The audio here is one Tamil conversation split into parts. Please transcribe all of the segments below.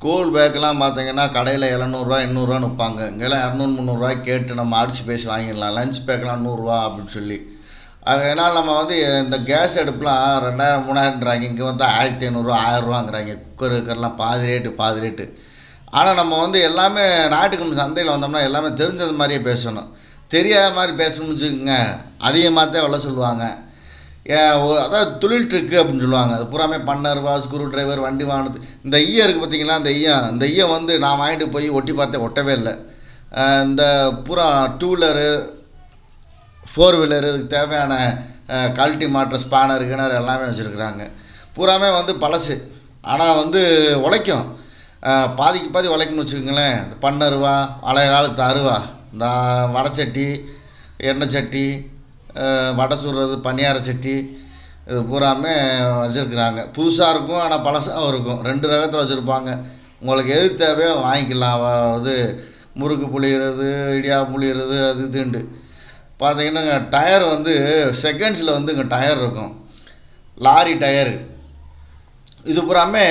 ஸ்கூல் பேக்கெலாம் பார்த்தீங்கன்னா கடையில் எழுநூறுவா எண்ணூறுவான்னு விற்பாங்க இங்கெல்லாம் இரநூறு முந்நூறுரூவாய்க்கு கேட்டு நம்ம அடிச்சு பேசி வாங்கிடலாம். லஞ்ச் பேக்கெலாம் நூறுரூவா அப்படின்னு சொல்லி. அதனால் நம்ம வந்து இந்த கேஸ் அடுப்புலாம் ரெண்டாயிரம் மூணாயிரம்ன்றாங்க. இங்கே வந்து ஆயிரத்தி ஐநூறுரூவா ஆயிரரூவாங்கிறாங்க. குக்கர் இருக்கிறலாம் பாதி ரேட்டு பாதி ரேட்டு ஆனால் நம்ம வந்து எல்லாமே ஞாயிற்றுக்கிழமை சந்தையில் வந்தோம்னா எல்லாமே தெரிஞ்சது மாதிரியே பேசணும். தெரியாத மாதிரி பேசணும்னு வச்சுக்கோங்க. அதிகமாக தான் எவ்வளோ சொல்லுவாங்க. ஒரு அதாவது தொழில் ட்ரிக்கு அப்படின்னு சொல்லுவாங்க. அது பூராமே பன்னர்வா ஸ்க்ரூ டிரைவர் வண்டி வாங்கினது இந்த ஈயம் இருக்குது பார்த்தீங்களா இந்த ஈயம். இந்த ஈயம் வந்து நான் வாங்கிட்டு போய் ஒட்டி பார்த்தேன் ஒட்டவே இல்லை. இந்த பூரா டூ வீலரு ஃபோர் வீலரு இதுக்கு தேவையான குவாலிட்டி மாற்ற ஸ்பானர் கிணறு எல்லாமே வச்சுருக்குறாங்க. பூராமே வந்து பழசு. ஆனால் வந்து உழைக்கும். பாதிக்கு பாதி உழைக்கணும்னு வச்சுக்கோங்களேன். இந்த பன்னருவா பழைய காலத்து அருவா இந்த வடச்சட்டி எண்ணெய் சட்டி வடை சுடுறது பணியார சட்டி இது பூராமே வச்சுருக்குறாங்க. புதுசாக இருக்கும் ஆனால் பழசாகவும் இருக்கும். ரெண்டு ரகத்தில் வச்சுருப்பாங்க. உங்களுக்கு எது தேவையோ அதை வாங்கிக்கலாம். இது முறுக்கு புழியிறது இடியா புளியறது அது இதுண்டு. பார்த்தீங்கன்னா டயர் வந்து செகண்ட்ஸில் வந்து இங்கே டயர் இருக்கும். Lorry tyre. இது பூராமே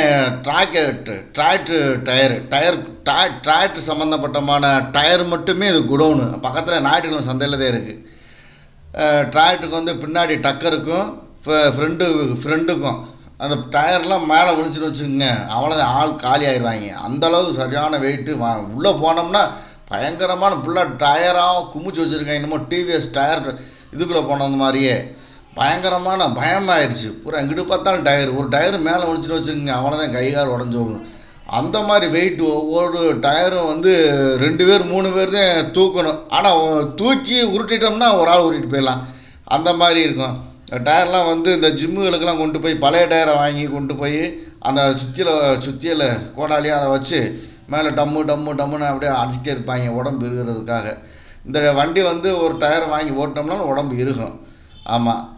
ட்ராக்கெட்டு ட்ராக்ட்ரு டயரு. டயர் ட்ரா ட்ராக்டர் சம்மந்தப்பட்டமான டயர் மட்டுமே இது குடோனு. பக்கத்தில் ஞாயிற்றுக்கிழமை சந்தையில் தான் இருக்குது டிராக்டருக்கு வந்து பின்னாடி டக்கருக்கும் ஃப்ரெண்டு ஃப்ரெண்டுக்கும் அந்த டயர்லாம் மேலே விழுந்துச்சுன்னு வச்சுக்கோங்க அவ்வளோதான் ஆள் காலி ஆயிடுவாங்க. அந்தளவுக்கு சரியான வெயிட்டு வா உள்ளே போனோம்னா பயங்கரமான ஃபுல்லாக டயராக குமிச்சு வச்சுருக்காங்க. என்னமோ டிவிஎஸ் டயர் இதுக்குள்ளே போனது மாதிரியே. பயங்கரமான பயமாயிருச்சு. பூரா எங்கிட்டு பார்த்தாலும் டயர். ஒரு டயர் மேலே விழுந்துச்சுன்னு வச்சுக்கோங்க அவ்வளோதான் கை கால் உடஞ்சி போகணும் அந்த மாதிரி வெயிட் ஒவ்வொரு டயரும் வந்து ரெண்டு பேர் மூணு பேர் தான் தூக்கணும் ஆனால் தூக்கி உருட்டிட்டோம்னா ஒரு ஆள் உருட்டிட்டு போயிடலாம். அந்த மாதிரி இருக்கும். டயர்லாம் வந்து இந்த ஜிம்முகளுக்கெல்லாம் கொண்டு போய் பழைய டயரை வாங்கி கொண்டு போய் அந்த சுத்தியில் சுத்தியில் கோடாலியாக அதை வச்சு மேலே டம்மு டம்மு டம்முன்னு அப்படியே அடிச்சிட்டே இருப்பாங்க உடம்பு இருக்கிறதுக்காக இந்த வண்டி வந்து ஒரு டயர் வாங்கி ஓட்டினோம்னா உடம்பு இருக்கும் ஆமாம்